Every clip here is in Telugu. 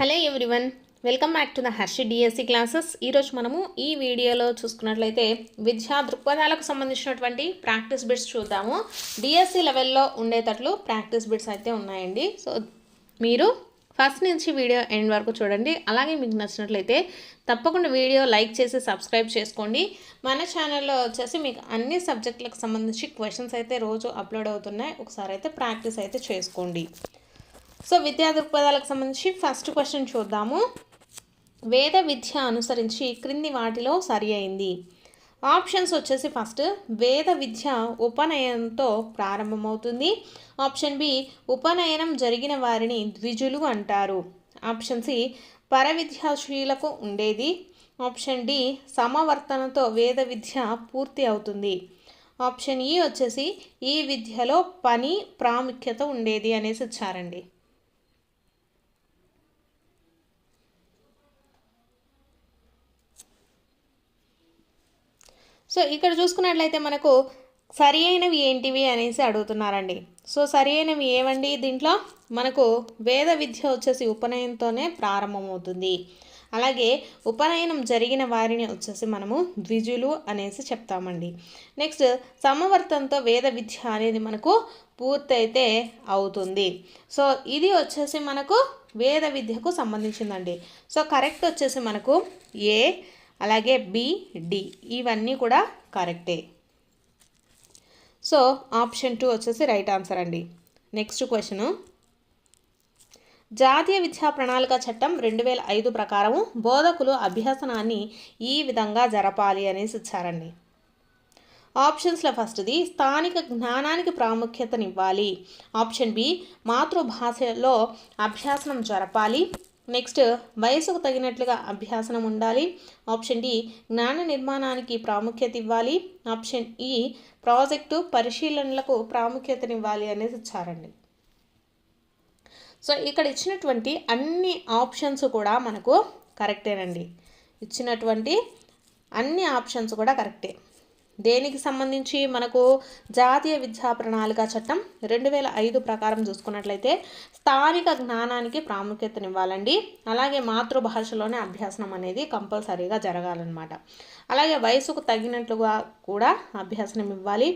Hello everyone welcome back to the Harshi DSC classes. ఈరోజు మనము ఈ వీడియోలో చూసుకున్నట్లయితే విద్యా దృక్పథాలకు సంబంధించినటువంటి ప్రాక్టీస్ బిట్స్ చూద్దాము. డిఎస్సి లెవెల్లో ఉండేటట్లు ప్రాక్టీస్ బిట్స్ అయితే ఉన్నాయండి. సో మీరు ఫస్ట్ నుంచి వీడియో ఎండ్ వరకు చూడండి. అలాగే మీకు నచ్చినట్లయితే తప్పకుండా వీడియో లైక్ చేసి సబ్స్క్రైబ్ చేసుకోండి. మన ఛానల్లో వచ్చేసి మీకు అన్ని సబ్జెక్టులకు సంబంధించి క్వశ్చన్స్ అయితే రోజు అప్లోడ్ అవుతున్నాయి. ఒకసారి అయితే ప్రాక్టీస్ అయితే చేసుకోండి. సో విద్యా దృక్పథాలకు సంబంధించి ఫస్ట్ క్వశ్చన్ చూద్దాము. వేద విద్య అనుసరించి క్రింది వాటిలో సరి అయింది. ఆప్షన్స్ వచ్చేసి ఫస్ట్ వేద విద్య ఉపనయనంతో ప్రారంభమవుతుంది. ఆప్షన్ బి ఉపనయనం జరిగిన వారిని ద్విజులు అంటారు. ఆప్షన్ సి పరవిద్యాశీలకు ఉండేది. ఆప్షన్ డి సమవర్తనతో వేద విద్య పూర్తి అవుతుంది. ఆప్షన్ ఈ e వచ్చేసి ఈ విద్యలో పని ప్రాముఖ్యత ఉండేది అనేసి ఇచ్చారండి సో ఇక్కడ చూసుకున్నట్లయితే మనకు సరి అయినవి ఏంటివి అనేసి అడుగుతున్నారండి. సో సరి అయినవి ఏవండి? దీంట్లో మనకు వేద విద్య వచ్చేసి ఉపనయనంతోనే ప్రారంభమవుతుంది. అలాగే ఉపనయనం జరిగిన వారిని వచ్చేసి మనము ద్విజులు అనేసి చెప్తామండి. నెక్స్ట్ సమవర్తంతో వేద విద్య అనేది మనకు పూర్తయితే అవుతుంది. సో ఇది వచ్చేసి మనకు వేద విద్యకు సంబంధించిందండి. సో కరెక్ట్ వచ్చేసి మనకు ఏ అలాగే బి డి ఇవన్నీ కూడా కరెక్టే. సో ఆప్షన్ టూ వచ్చేసి రైట్ ఆన్సర్ అండి. Next question. జాతీయ విద్యా ప్రణాళిక చట్టం రెండు వేల ఐదు ప్రకారం బోధకులు అభ్యసనాన్ని ఈ విధంగా జరపాలి అనేసి ఇచ్చారండి. ఆప్షన్స్లో ఫస్ట్ది స్థానిక జ్ఞానానికి ప్రాముఖ్యతనివ్వాలి. ఆప్షన్ బి మాతృభాషలో అభ్యాసనం జరపాలి. నెక్స్ట్ వయసుకు తగినట్లుగా అభ్యాసనం ఉండాలి. ఆప్షన్ డి జ్ఞాన నిర్మాణానికి ప్రాముఖ్యత ఇవ్వాలి. ఆప్షన్ ఈ ప్రాజెక్టు పరిశీలనలకు ప్రాముఖ్యతనివ్వాలి అనేది ఇచ్చారండి సో ఇక్కడ ఇచ్చినటువంటి అన్ని ఆప్షన్స్ కూడా మనకు కరెక్టేనండి. ఇచ్చినటువంటి అన్ని ఆప్షన్స్ కూడా కరెక్టే. దేనికి సంబంధించి మనకు జాతీయ విద్యా ప్రణాళిక చట్టం రెండు వేల ఐదు ప్రకారం చూసుకున్నట్లయితే స్థానిక జ్ఞానానికి ప్రాముఖ్యతనివ్వాలండి. అలాగే మాతృభాషలోనే అభ్యాసనం అనేది కంపల్సరీగా జరగాలన్నమాట. అలాగే వయసుకు తగినట్లుగా కూడా అభ్యాసనం ఇవ్వాలి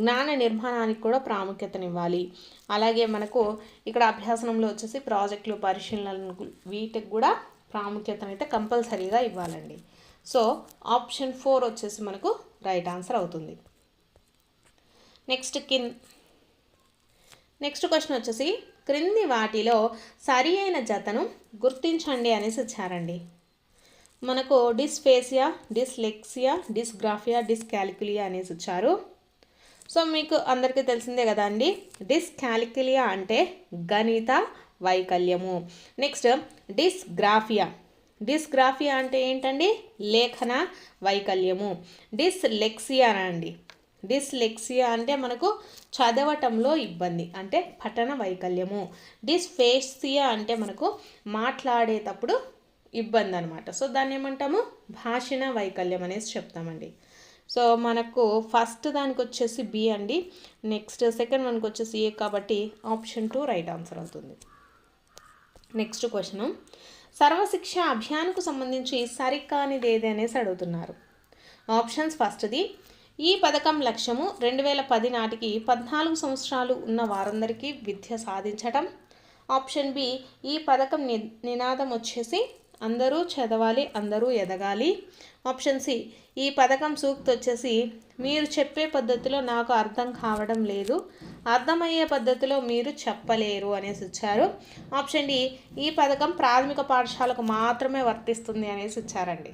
జ్ఞాన నిర్మాణానికి కూడా ప్రాముఖ్యతనివ్వాలి. అలాగే మనకు ఇక్కడ అభ్యాసనంలో వచ్చేసి ప్రాజెక్టులు పరిశీలనలు వీటికి కూడా ప్రాముఖ్యతనైతే కంపల్సరీగా ఇవ్వాలండి. సో ఆప్షన్ ఫోర్ వచ్చేసి మనకు రైట్ ఆన్సర్ అవుతుంది. నెక్స్ట్ కిన్ నెక్స్ట్ క్వశ్చన్ వచ్చేసి క్రింది వాటిలో సరి అయిన జతను గుర్తించండి అనేసి ఇచ్చారండి మనకు డిస్ఫేసియా డిస్లెక్సియా డిస్గ్రాఫియా డిస్కాలిక్యులియా అనేసి ఇచ్చారు సో మీకు అందరికీ తెలిసిందే కదా అండి డిస్కాలిక్యులియా అంటే గణిత వైకల్యము. నెక్స్ట్ డిస్గ్రాఫియా డిస్గ్రాఫియా అంటే ఏంటండి? లేఖన వైకల్యము. డిస్లెక్సియా అండి డిస్లెక్సియా అంటే మనకు చదవటంలో ఇబ్బంది అంటే పఠన వైకల్యము. డిస్ఫేసియా అంటే మనకు మాట్లాడేటప్పుడు ఇబ్బంది అనమాట సో దాన్ని ఏమంటాము? భాషణ వైకల్యం అనేసి చెప్తామండి. సో మనకు ఫస్ట్ దానికి వచ్చేసి బి అండి. నెక్స్ట్ సెకండ్ మనకు వచ్చేసి ఏ కాబట్టి ఆప్షన్ టూ రైట్ ఆన్సర్ అవుతుంది. Next question. సర్వశిక్ష అభియాన్కు సంబంధించి సరికానిది ఏది అనేసి అడుగుతున్నారు. ఆప్షన్స్ ఫస్ట్ది ఈ పథకం లక్ష్యము రెండు వేల పది నాటికి పద్నాలుగు సంవత్సరాలు ఉన్న వారందరికీ విద్య సాధించటం. ఆప్షన్ బి ఈ పథకం ని నినాదం వచ్చేసి అందరూ చదవాలి అందరూ ఎదగాలి. ఆప్షన్ సి ఈ పథకం సూక్తి వచ్చేసి మీరు చెప్పే పద్ధతిలో నాకు అర్థం కావడం లేదు. అర్థమయ్యే పద్ధతిలో మీరు చెప్పలేరు అనేసి ఇచ్చారు. ఆప్షన్ డి ఈ పథకం ప్రాథమిక పాఠశాలకు మాత్రమే వర్తిస్తుంది అనేసి ఇచ్చారండి.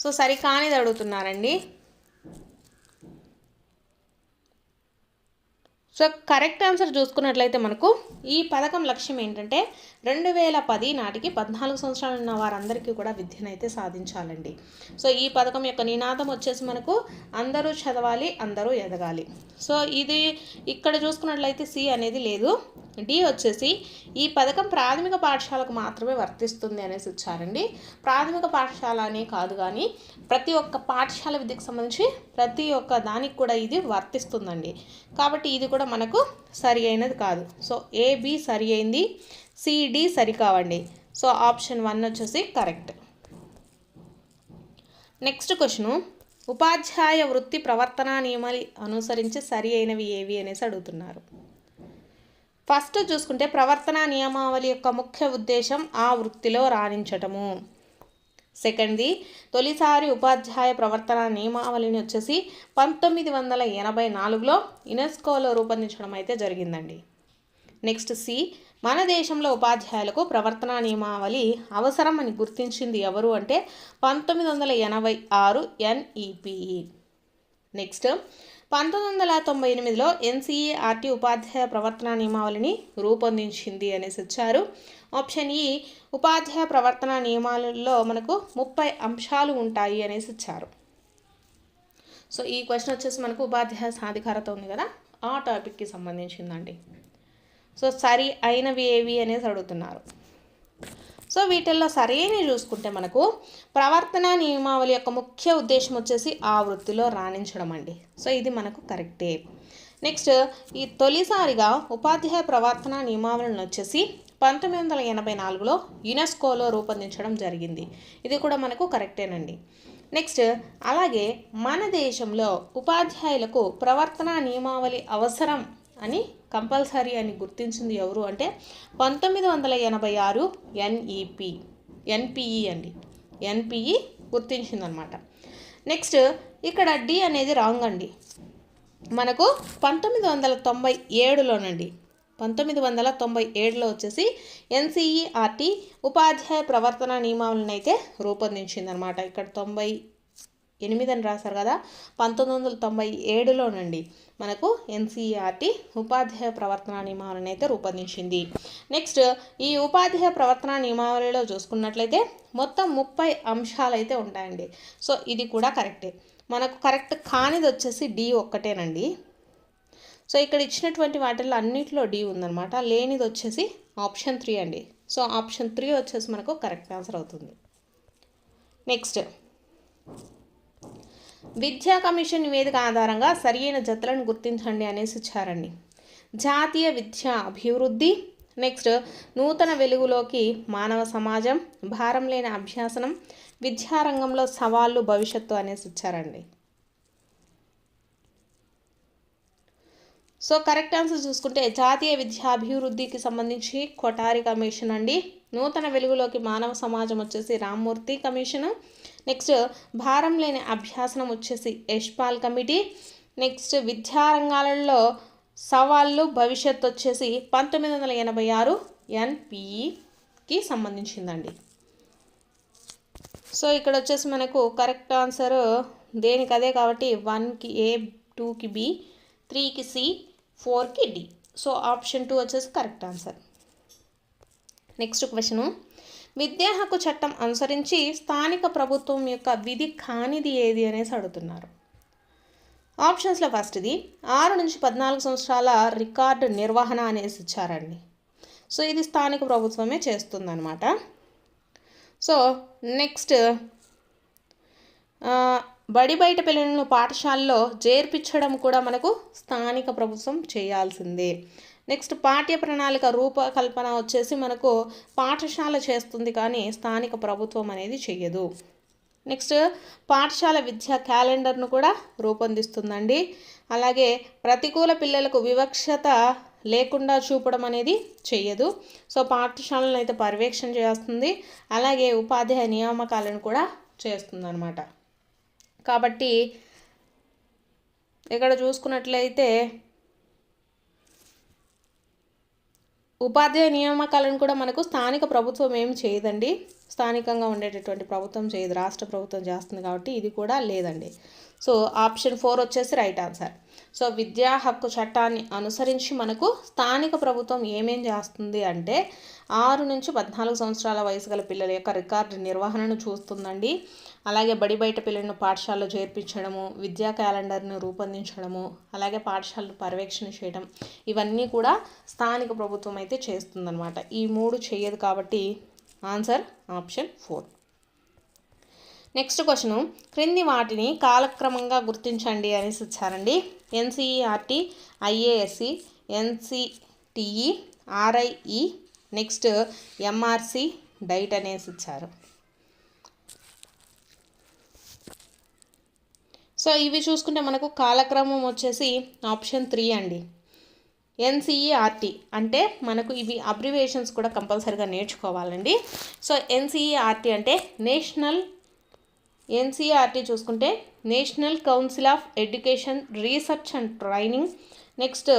సో సరికానిది అడుగుతున్నారండి. సో కరెక్ట్ ఆన్సర్ చూసుకున్నట్లయితే మనకు ఈ పథకం లక్ష్యం ఏంటంటే రెండు వేల పది నాటికి పద్నాలుగు సంవత్సరాలు ఉన్న వారందరికీ కూడా విద్యనైతే సాధించాలండి. సో ఈ పథకం యొక్క నినాదం వచ్చేసి మనకు అందరూ చదవాలి అందరూ ఎదగాలి. సో ఇది ఇక్కడ చూసుకున్నట్లయితే సి అనేది లేదు. డి వచ్చేసి ఈ పథకం ప్రాథమిక పాఠశాలకు మాత్రమే వర్తిస్తుంది అనేసి ఇచ్చారండి. ప్రాథమిక పాఠశాల అనే కాదు కానీ ప్రతి ఒక్క పాఠశాల విద్యకు సంబంధించి ప్రతి ఒక్క దానికి కూడా ఇది వర్తిస్తుందండి. కాబట్టి ఇది కూడా మనకు సరి అయినది కాదు. సో ఏబి సరి అయింది సిడి సరి కావండి. సో ఆప్షన్ వన్ వచ్చేసి కరెక్ట్ నెక్స్ట్ క్వశ్చను ఉపాధ్యాయ వృత్తి ప్రవర్తనా నియమాలు అనుసరించి సరి అయినవి ఏవి అనేసి అడుగుతున్నారు. ఫస్ట్ చూసుకుంటే ప్రవర్తనా నియమావళి యొక్క ముఖ్య ఉద్దేశం ఆ వృత్తిలో రాణించటము. సెకండ్ది. తొలిసారి ఉపాధ్యాయ ప్రవర్తన నియమావళిని వచ్చేసి పంతొమ్మిది వందల ఎనభై నాలుగులో యునెస్కోలో రూపొందించడం అయితే జరిగిందండి. నెక్స్ట్ సి మన దేశంలో ఉపాధ్యాయులకు ప్రవర్తన నియమావళి అవసరం అని గుర్తించింది ఎవరు అంటే పంతొమ్మిది వందల ఎనభై ఆరు ఎన్ఈపిఈ నెక్స్ట్ పంతొమ్మిది వందల తొంభై ఎనిమిదిలో ఎన్సీఈఆర్టీ ఉపాధ్యాయ ప్రవర్తన నియమావళిని రూపొందించింది అనేసి ఇచ్చారు. ఆప్షన్ ఈ ఉపాధ్యాయ ప్రవర్తన నియమాలలో మనకు ముప్పై అంశాలు ఉంటాయి అనేసి ఇచ్చారు. సో ఈ క్వశ్చన్ వచ్చేసి మనకు ఉపాధ్యాయ సాధికారత ఉంది కదా ఆ టాపిక్కి సంబంధించిందండి. సో సరి అయినవి ఏవి అనేసి అడుగుతున్నారు. సో వీటిల్లో సరైనవి చూసుకుంటే మనకు ప్రవర్తన నియమావళి యొక్క ముఖ్య ఉద్దేశం వచ్చేసి ఆ వృత్తిలో రాణించడం అండి. సో ఇది మనకు కరెక్టే. నెక్స్ట్ ఈ తొలిసారిగా ఉపాధ్యాయ ప్రవర్తన నియమావళిని వచ్చేసి పంతొమ్మిది వందల ఎనభై నాలుగులో యునెస్కోలో రూపొందించడం జరిగింది. ఇది కూడా మనకు కరెక్టేనండి. నెక్స్ట్ అలాగే మన దేశంలో ఉపాధ్యాయులకు ప్రవర్తన నియమావళి అవసరం అని కంపల్సరీ అని గుర్తించింది ఎవరు అంటే పంతొమ్మిది వందల ఎనభై ఆరు ఎన్ఈపి ఎన్పిఈ అండి. ఎన్పిఈ గుర్తించిందనమాట. నెక్స్ట్ ఇక్కడ డి అనేది రాంగ్ అండి. మనకు పంతొమ్మిది వందల తొంభై ఏడులోనండి. పంతొమ్మిది వందల తొంభై ఏడులో వచ్చేసి ఎన్సీఈఆర్టీ ఉపాధ్యాయ ప్రవర్తన నియమావళిని అయితే రూపొందించిందనమాట. ఇక్కడ తొంభై ఎనిమిది అని రాశారు కదా పంతొమ్మిది వందల తొంభై ఏడులోనండి. మనకు ఎన్సీఆర్టీ ఉపాధ్యాయ ప్రవర్తన నియమావళిని అయితే రూపొందించింది. నెక్స్ట్ ఈ ఉపాధ్యాయ ప్రవర్తన నియమావళిలో చూసుకున్నట్లయితే మొత్తం ముప్పై అంశాలు అయితే ఉంటాయండి. సో ఇది కూడా కరెక్టే. మనకు కరెక్ట్ కానిది వచ్చేసి డి ఒక్కటేనండి. సో ఇక్కడ ఇచ్చినటువంటి వాటిల్లో అన్నిట్లో డి ఉందన్నమాట. లేనిది వచ్చేసి ఆప్షన్ త్రీ అండి. సో ఆప్షన్ త్రీ వచ్చేసి మనకు కరెక్ట్ ఆన్సర్ అవుతుంది. నెక్స్ట్ విద్యా కమిషన్ నివేదిక ఆధారంగా సరియైన జతలను గుర్తించండి అనేసి ఇచ్చారండి. జాతీయ విద్యా అభివృద్ధి నెక్స్ట్ నూతన వెలుగులోకి మానవ సమాజం భారం లేని అభ్యాసనం విద్యారంగంలో సవాళ్ళు భవిష్యత్తు అనేసి ఇచ్చారండి. సో కరెక్ట్ ఆన్సర్ చూసుకుంటే జాతీయ విద్యా అభివృద్ధికి సంబంధించి కొటారి కమిషన్ అండి. నూతన వెలుగులోకి మానవ సమాజం వచ్చేసి రామ్మూర్తి కమిషన్ నెక్స్ట్ భారం లేని అభ్యాసనం వచ్చేసి యశ్పాల్ కమిటీ. నెక్స్ట్ విద్యారంగాలలో సవాళ్ళు భవిష్యత్తు వచ్చేసి పంతొమ్మిది వందల ఎనభై ఆరు ఎన్పిఈకి సంబంధించిందండి. సో ఇక్కడ వచ్చేసి మనకు కరెక్ట్ ఆన్సర్ దేనికి అదే కాబట్టి వన్కి ఏ టూకి బి త్రీకి సి ఫోర్కి డి. సో ఆప్షన్ టూ వచ్చేసి కరెక్ట్ ఆన్సర్. Next question. విద్యా హక్కు చట్టం అనుసరించి స్థానిక ప్రభుత్వం యొక్క విధి కానిది ఏది అనేసి అడుగుతున్నారు. ఆప్షన్స్లో ఫస్ట్ది ఆరు నుంచి పద్నాలుగు సంవత్సరాల రికార్డు నిర్వహణ అనేసి ఇచ్చారండి. సో ఇది స్థానిక ప్రభుత్వమే చేస్తుందన్నమాట. సో నెక్స్ట్ బడి బయట పిల్లలను పాఠశాలలో చేర్పించడం కూడా మనకు స్థానిక ప్రభుత్వం చేయాల్సిందే. నెక్స్ట్ పాఠ్య ప్రణాళిక రూపకల్పన వచ్చేసి మనకు పాఠశాల చేస్తుంది కానీ స్థానిక ప్రభుత్వం అనేది చెయ్యదు. నెక్స్ట్ పాఠశాల విద్యా క్యాలెండర్ను కూడా రూపొందిస్తుందండి. అలాగే ప్రతికూల పిల్లలకు వివక్షత లేకుండా చూపడం అనేది చెయ్యదు. సో పాఠశాలను అయితే పర్యవేక్షణ చేస్తుంది. అలాగే ఉపాధ్యాయ నియామకాలను కూడా చేస్తుందన్నమాట. కాబట్టి ఇక్కడ చూసుకున్నట్లయితే ఉపాధ్యాయ నియామకాలను కూడా మనకు స్థానిక ప్రభుత్వం ఏం చేయదండి? స్థానికంగా ఉండేటటువంటి ప్రభుత్వం చేయదు రాష్ట్ర ప్రభుత్వం చేస్తుంది కాబట్టి ఇది కూడా లేదండి. సో ఆప్షన్ ఫోర్ వచ్చేసి రైట్ ఆన్సర్. సో విద్యా హక్కు చట్టాన్ని అనుసరించి మనకు స్థానిక ప్రభుత్వం ఏమేం చేస్తుంది అంటే ఆరు నుంచి పద్నాలుగు సంవత్సరాల వయసు గల పిల్లల యొక్క రికార్డు నిర్వహణను చూస్తుందండి. అలాగే బడి బయట పిల్లలను పాఠశాలలో చేర్పించడము విద్యా క్యాలెండర్ను రూపొందించడము అలాగే పాఠశాలను పర్యవేక్షణ చేయడం ఇవన్నీ కూడా స్థానిక ప్రభుత్వం అయితే చేస్తుందన్నమాట. ఈ మూడు చేయదు కాబట్టి answer option four next question క్రింది వాటిని కాలక్రమంగా గుర్తించండి అనేసి ఇచ్చారండి NCERT IASE NCTE RIE next MRC DIET అనేసి ఇచ్చారు సో ఇవి చూసుకుంటే మనకు కాలక్రమం వచ్చేసి ఆప్షన్ త్రీ అండి. ఎన్సీఈఆర్టీ అంటే మనకు ఇవి అబ్రివేషన్స్ కూడా కంపల్సరీగా నేర్చుకోవాలండి. సో ఎన్సీఈఆర్టీ అంటే నేషనల్ ఎన్సీఆర్టీ చూసుకుంటే national council of education research and training. Next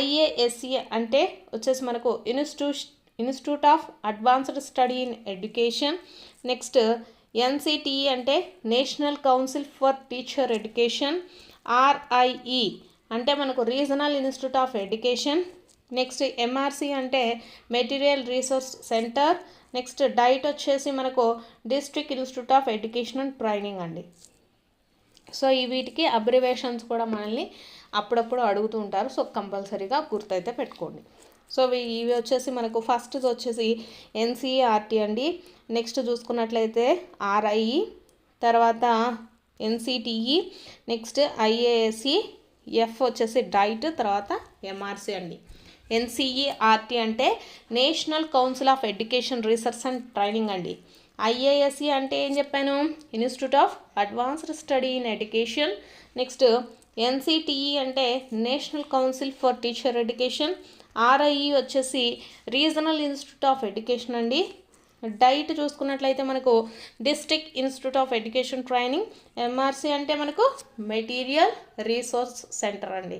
IASE అంటే వచ్చేసి మనకు institute institute of advanced study in education. Next NCTE అంటే national council for teacher education RIE అంటే మనకు regional institute of education next MRC అంటే material resource centre next DIET వచ్చేసి మనకు district institute of education and training అండి. సో ఈ వీటికి అబ్రివేషన్స్ కూడా మనల్ని అప్పుడప్పుడు అడుగుతూ ఉంటారు. సో కంపల్సరీగా గుర్తైతే పెట్టుకోండి. సో ఇవి వచ్చేసి మనకు ఫస్ట్ వచ్చేసి ఎన్సీఆర్టీ అండి. నెక్స్ట్ చూసుకున్నట్లయితే ఆర్ఐఈ తర్వాత ఎన్సిటిఈ నెక్స్ట్ ఐఏఎస్సి ఎఫ్ వచ్చేసి డైట్ తర్వాత ఎంఆర్సి అండి. ఎన్సిఈఆర్టీ అంటే national council of education research and training అండి. ఐఏఎస్సి అంటే ఏం చెప్పాను? Institute of advanced study in education. Next NCTE అంటే national council for teacher education. RIE వచ్చేసి రీజనల్ ఇన్స్టిట్యూట్ ఆఫ్ ఎడ్యుకేషన్ అండి. డైట్ చూసుకున్నట్లయితే మనకు district institute of education training MRC అంటే మనకు మెటీరియల్ రీసోర్స్ సెంటర్ అండి.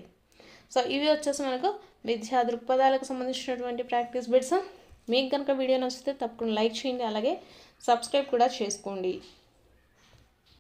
సో ఇవి వచ్చేసి మనకు విద్యా దృక్పథాలకు సంబంధించినటువంటి ప్రాక్టీస్ బిట్స్. మీకు కనుక వీడియో నచ్చితే తప్పకుండా లైక్ చేయండి అలాగే సబ్స్క్రైబ్ కూడా చేసుకోండి.